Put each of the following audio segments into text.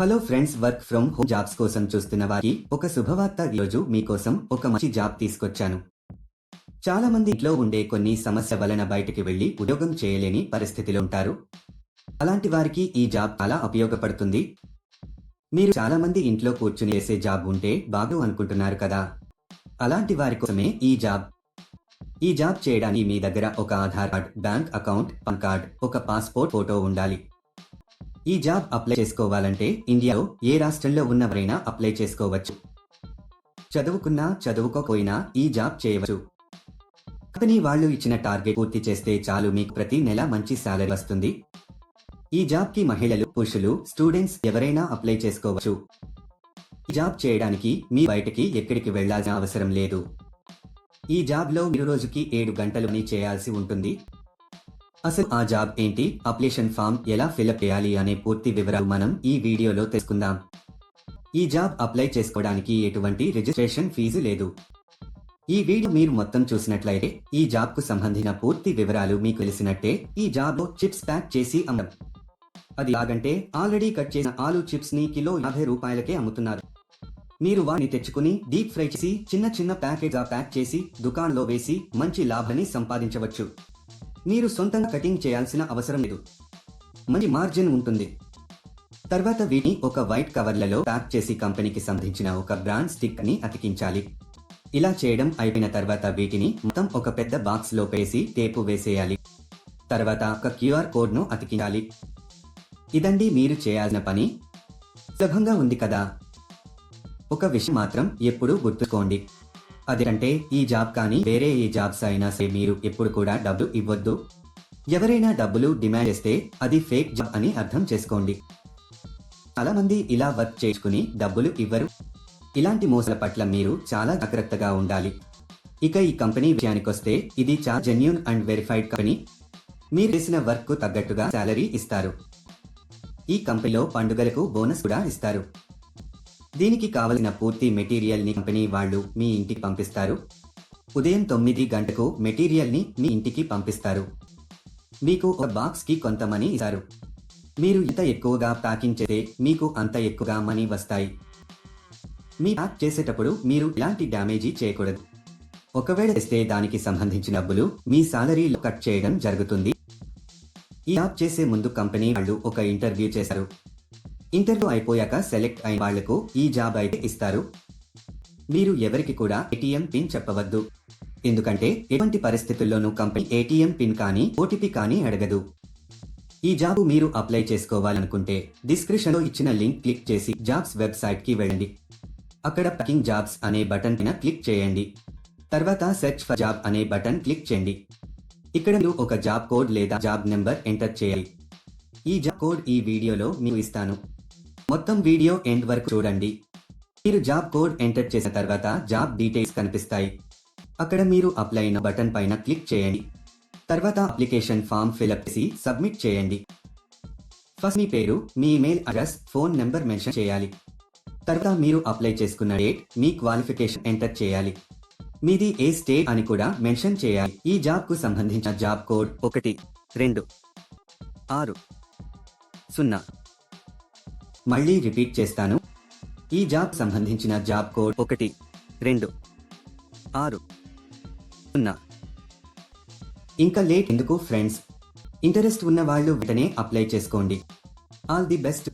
Hello friends work from home jobs కోసం చూస్తున్న వారికి ఒక శుభవార్త ఈరోజు మీకోసం ఒక మంచి జాబ్ తీసుకొచ్చాను. చాలా మంది ఇంట్లో ఉండే కొన్ని సమస్య వలన బయటికి వెళ్ళి ఉద్యోగం చేయలేని పరిస్థితిలో ఉంటారు. అలాంటి వారికి ఈ జాబ్ చాలా ఉపయోగపడుతుంది. మీరు చాలా మంది ఇంట్లో కూర్చుని చేసే జాబ్ ఉంటే బాగు అనుకుంటున్నారు కదా. అలాంటి వారి కోసమే ఈ జాబ్. ఈ జాబ్ చేయడానికి మీ దగ్గర ఒక Aadhaar card bank account PAN card ఒక పాస్పోర్ట్ ఫోటో ఉండాలి. ఈ జాబ్ అప్లై చేసుకోవాలంటే ఇండియాలో ఏ రాష్ట్రంలో ఉన్నవరైనా అప్లై చేసుకోవచ్చు. చదువుకున్నా చదువుకోకపోయినా ఈ జాబ్ చేయవచ్చు. కంపెనీ వాళ్ళు ఇచ్చిన టార్గెట్ పూర్తి చేస్తే చాలు మీకు ప్రతి నెల మంచి శాలరీ వస్తుంది. ఈ జాబ్కి మహిళలు పురుషులు స్టూడెంట్స్ ఎవరైనా అప్లై చేసుకోవచ్చు. ఈ జాబ్ చేయడానికి మీ బయటకి ఎక్కడికి వెళ్ళాల్సిన అవసరం లేదు. ఈ జాబ్లో మీరు రోజుకి ఏడు గంటలు పని చేయాల్సి ఉంటుంది. అసలు ఆ జాబ్ ఏంటి? అప్లికేషన్ ఫామ్ ఎలా ఫిలప్ చేయాలి అనే పూర్తి వివరాలు మనం ఈ వీడియోలో తెలుసుకుందాం. ఈ జాబ్ అప్లై చేసుకోవడానికి ఎటువంటి రిజిస్ట్రేషన్ ఫీజు లేదు. ఈ వీడియో మీరు మొత్తం చూసినట్లయితే ఈ జాబ్కు సంబంధించిన పూర్తి వివరాలు మీకు తెలిసినట్టే ఈ జాబ్లో చిప్స్ ప్యాక్ చేసి అమ్మడం అది లాగంటే ఆల్రెడీ కట్ చేసిన ఆలు చిప్స్ని కిలో యాభై రూపాయలకే అమ్ముతున్నారు. మీరు వాటిని తెచ్చుకుని డీప్ ఫ్రై చేసి చిన్న చిన్న ప్యాకేజ్గా ప్యాక్ చేసి దుకాణంలో వేసి మంచి లాభాన్ని సంపాదించవచ్చు. మీరు సొంతంగా కటింగ్ చేయాల్సిన అవసరం లేదు. మంచి మార్జిన్ ఉంటుంది. తర్వాత వీటిని ఒక వైట్ కవర్లలో ప్యాక్ చేసి కంపెనీకి సంబంధించిన ఒక బ్రాండ్ స్టిక్ని అతికించాలి. ఇలా చేయడం అయిపోయిన తర్వాత వీటిని మొత్తం ఒక పెద్ద బాక్స్లో పేసి టేపు వేసేయాలి. తర్వాత ఒక క్యూఆర్ కోడ్ను అతికించాలి. ఇదండి మీరు చేయాల్సిన పని. సులభంగా ఉంది కదా. ఒక విషయం మాత్రం ఎప్పుడూ గుర్తుకోండి అదేంటే ఈ జాబ్ కానీ వేరే ఏ జాబ్స్ అయినా సరే మీరు ఎప్పుడు కూడా డబ్బులు ఇవ్వద్దు. ఎవరైనా డబ్బులు డిమాండ్ చేస్తే అది ఫేక్ జాబ్ అని అర్థం చేసుకోండి. చాలా మంది ఇలా వర్క్ చేసుకుని డబ్బులు ఇవ్వరు. ఇలాంటి మోసాల పట్ల మీరు చాలా జాగ్రత్తగా ఉండాలి. ఇక ఈ కంపెనీ విషయానికొస్తే ఇది చాలా జెన్యున్ అండ్ వెరిఫైడ్ కంపెనీ మీరు చేసిన వర్క్కు తగ్గట్టుగా శాలరీ ఇస్తారు. ఈ కంపెనీలో పండుగలకు బోనస్ కూడా ఇస్తారు. దీనికి కావలసిన పూర్తి మెటీరియల్ని కంపెనీ వాళ్ళు మీ ఇంటికి పంపిస్తారు. ఉదయం తొమ్మిది గంటకు మెటీరియల్ని మీ ఇంటికి పంపిస్తారు. మీకు ఒక బాక్స్కి కొంత మనీ ఇస్తారు. మీరు ఎంత ఎక్కువగా ప్యాకింగ్ చేస్తే మీకు అంత ఎక్కువగా మనీ వస్తాయి. మీ ప్యాక్ చేసేటప్పుడు మీరు ఇలాంటి డ్యామేజీ చేయకూడదు. ఒకవేళ చేస్తే దానికి సంబంధించిన డబ్బులు మీ సాలరీలో కట్ చేయడం జరుగుతుంది. ఈ యాప్ చేసే ముందు కంపెనీ వాళ్ళు ఒక ఇంటర్వ్యూ చేశారు. ఇంటర్వ్యూ అయిపోయాక సెలెక్ట్ అయిన వాళ్ళకు ఈ జాబ్ అయితే ఇస్తారు. మీరు ఎవరికి కూడా ఏటీఎం పిన్ చెప్పవద్దు. ఎందుకంటే ఎటువంటి పరిస్థితుల్లోనూ కంపెనీ ఏటీఎం పిన్ కానీ ఓటీపీ కానీ అడగదు. ఈ జాబ్ మీరు అప్లై చేసుకోవాలనుకుంటే డిస్క్రిప్షన్లో ఇచ్చిన లింక్ క్లిక్ చేసి జాబ్స్ వెబ్సైట్కి వెళ్ళండి. అక్కడ ప్యాకింగ్ జాబ్స్ అనే బటన్ పైన క్లిక్ చేయండి. తర్వాత సెర్చ్ ఫర్ జాబ్ అనే బటన్ క్లిక్ చేయండి. ఇక్కడ మీరు ఒక జాబ్ కోడ్ లేదా జాబ్ నెంబర్ ఎంటర్ చేయాలి. ఈ జాబ్ కోడ్ ఈ వీడియోలో మీకు ఇస్తాను. మొత్తం వీడియో ఎండ్ వరకు చూడండి. మీరు జాబ్ కోడ్ ఎంటర్ చేసిన తర్వాత జాబ్ డీటెయిల్స్ కనిపిస్తాయి. అక్కడ మీరు అప్లై అయిన బటన్ పైన క్లిక్ చేయండి. తర్వాత అప్లికేషన్ ఫామ్ ఫిలప్ చేసి సబ్మిట్ చేయండి. ఫస్ట్ మీ పేరు మీ email address phone number mention చేయాలి. తర్వాత మీరు అప్లై చేసుకున్న డేట్ మీ క్వాలిఫికేషన్ ఎంటర్ చేయాలి. మీది ఏ స్టేట్ అని కూడా మెన్షన్ చేయాలి. ఈ జాబ్కు సంబంధించిన జాబ్ కోడ్ ఒకటి రెండు ఆరు సున్నా. మళ్ళీ రిపీట్ చేస్తాను. ఈ జాబ్ సంబంధించిన జాబ్ కోడ్ ఒకటి రెండు ఆరు సున్నా. ఇంకా లేట్ ఎందుకు ఫ్రెండ్స్? ఇంటరెస్ట్ ఉన్న వాళ్ళు వెంటనే అప్లై చేసుకోండి. All the best.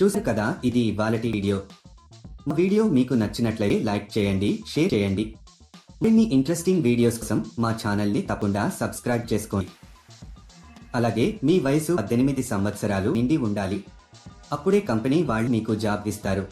చూసారు కదా ఇది ఇవాళటి వీడియో. మా వీడియో మీకు నచ్చినట్లయితే లైక్ చేయండి షేర్ చేయండి. మరిన్ని ఇంట్రెస్టింగ్ వీడియోస్ కోసం మా ఛానల్ని తప్పకుండా సబ్స్క్రైబ్ చేసుకోండి. అలాగే మీ వయసు పద్దెనిమిది సంవత్సరాలు నిండి ఉండాలి. అప్పుడే కంపెనీ వాళ్ళు మీకు జాబ్ ఇస్తారు.